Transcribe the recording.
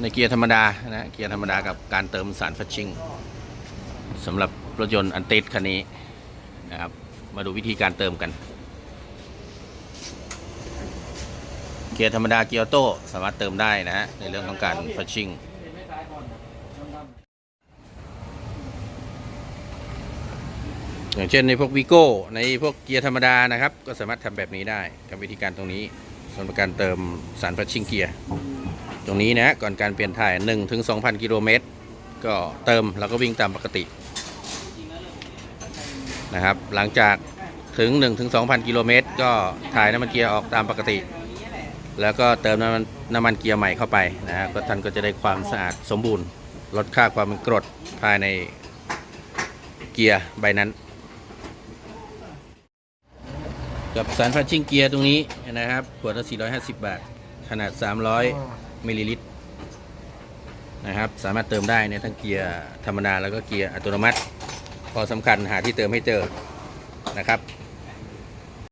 ในเกียร์ธรรมดานะเกียร์ธรรมดากับการเติมสารฟัชชิ่งสำหรับรถยนต์อันติดคันนี้นะครับ มาดูวิธีการเติมกัน เกียร์ธรรมดาเกียร์ออโต้สามารถเติมได้นะฮะในเรื่องของการฟัชชิ่งอย่างเช่นในพวกวีโก้ในพวกเกียร์ธรรมดานะครับ ก็สามารถทำแบบนี้ได้กับวิธีการตรงนี้สำหรับการเติมสารฟัชชิ่งเกียร์ ตรงนี้นะก่อนการเปลี่ยนถ่าย1ถึง2,000 กิโลเมตร ก็เติมแล้วก็วิ่งตามปกตินะครับหลังจากถึง1ถึง2,000 กิโลเมตร ก็ถ่ายน้ำมันเกียร์ออกตามปกติ แล้วก็เติมน้ำมันน้ำมันเกียร์ใหม่เข้าไปนะฮะก็ท่านก็จะได้ความสะอาดสมบูรณ์ ลดค่าความเป็นกรดภายในเกียร์ใบนั้น กับสารพัดชิ่งเกียร์ตรงนี้นะครับขวดละ450 บาท ขนาด 300 มิลลิลิตรนะครับ สามารถเติมได้เนี่ยทั้งเกียร์ธรรมดาแล้วก็เกียร์อัตโนมัติ พอสำคัญหาที่เติมให้เจอนะครับ